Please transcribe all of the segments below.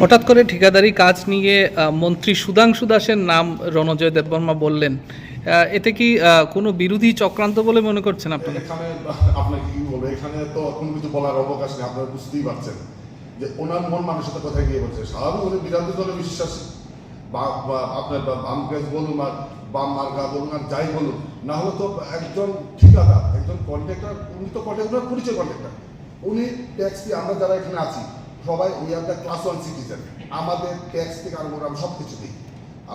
হঠাৎ করে ঠিকাদারি কাজ নিয়ে মন্ত্রী সুধাংশু দাসের নাম রণজয় দেববর্মা বললেন। এতে কি কোনো বিরোধী চক্রান্ত বলে মনে করছেন আপনারা? এখানে আপনাকে কি বলব? এখানে তো কোনো কিছু বলার অবকাশ নেই, আপনারা বুঝতেই পারছেন। যে ওনার মন মানুষের কোথায় গিয়ে বলছে? স্বাভাবিক উনি বিরোধী দলে বিশ্বাসী। বা আপনার বাম গ্যাস বলুন আর বাম মার্কা বলুন আর যাই বলুন, না হলে তো একজন ঠিকাদার, একজন কন্ট্রাক্টর উনি তো কন্ট্রাক্টর পরিচয় কন্ট্রাক্টর উনি ট্যাক্স আমরা যারা এখানে আছি সবাই we are the class one citizen আমাদের ট্যাক্স থেকে আরম্ভ করে আমরা সব কিছু দিই।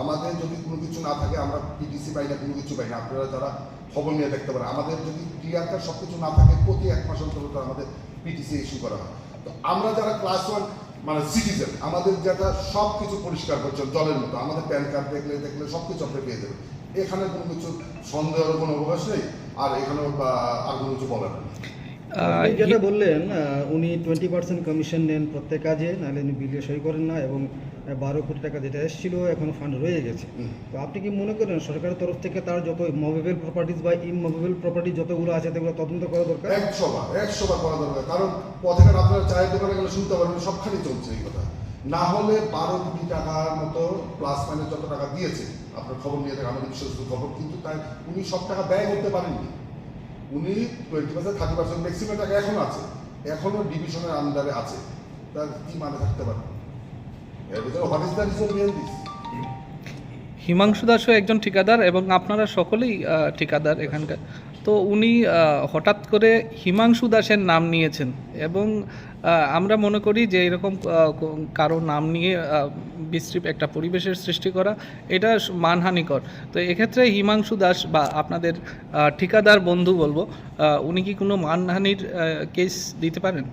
আমাদের যদি কোনো কিছু না থাকে, আমরা পিটিসি পাই না, কোনো কিছু পাই না। আপনারা যারা খবর নিয়ে দেখতে পারেন, আমাদের যদি ক্লিয়ার সব কিছু না থাকে, প্রতি এক মাস অন্তর অন্তর আমাদের পিটিসি ইস্যু করা হয়। তো আমরা যারা ক্লাস ওয়ান মানে সিটিজেন আমাদের যেটা সব কিছু পরিষ্কার করছে, জলের মতো, আমাদের প্যান কার্ড দেখলে দেখলে সব কিছু আপনি পেয়ে যাবেন। এখানে কোনো কিছু সন্দেহের কোনো অবকাশ নেই, আর এখানে আর কোনো কিছু বলার নেই। যেটা বললেন উনি টোয়েন্টি পার্সেন্ট কমিশন নেন প্রত্যেক কাজে নাহলে উনি বিলে সই করেন না এবং বারো কোটি টাকা যেটা এসেছিল এখন ফান্ড রয়ে গেছে। তো আপনি কি মনে করেন সরকারের তরফ থেকে তার যত মুভেবল প্রপার্টিজ বা ইমুভেবল প্রপার্টি যতগুলো আছে সেগুলো তদন্ত করা দরকার? একশো বার একশো বার করা দরকার। কারণ পথেঘাট আপনার চায়ের দোকানে গেলে শুনতে পারবেন সবখানে চলছে এই কথা। না হলে বারো কোটি টাকার মতো প্লাস মাইনাস যত টাকা দিয়েছে আপনার খবর নিয়ে দেখেন আমাদের বিশ্বস্ত খবর কিন্তু তাই উনি সব টাকা ব্যয় করতে পারেননি। উনি twenty percent thirty percent maximum টাকা এখনও আছে। এখনও ডিভিশনের আন্ডারে আছে। তার কি মানে থাকতে পারে? হিমাংশু দাসও একজন ঠিকাদার এবং আপনারা সকলেই ঠিকাদার এখানকার। তো উনি হঠাৎ করে হিমাংশু দাসের নাম নিয়েছেন এবং আমরা মনে করি যে এরকম কারও নাম নিয়ে বিশ্রী একটা পরিবেশের সৃষ্টি করা, এটা মানহানিকর। তো এক্ষেত্রে হিমাংশু দাস বা আপনাদের ঠিকাদার বন্ধু বলব উনি কি কোনো মানহানির কেস দিতে পারেন?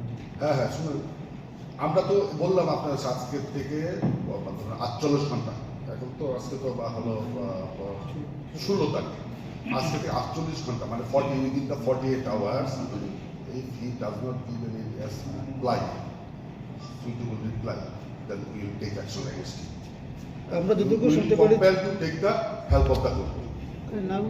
হ্যাঁ হ্যাঁ শুনুন। আমরা তো বললাম আপনার আজকে থেকে আটচল্লিশ ঘণ্টা। এখন তো আজকে তো বা হলো ষোলো তারিখ। আজ থেকে আটচল্লিশ ঘণ্টা মানে forty within the forty eight hours এই he does not give any reply suitable reply then we will take action against আমরা যতটুকু শুনতে পারি compel to take the help of the government নাম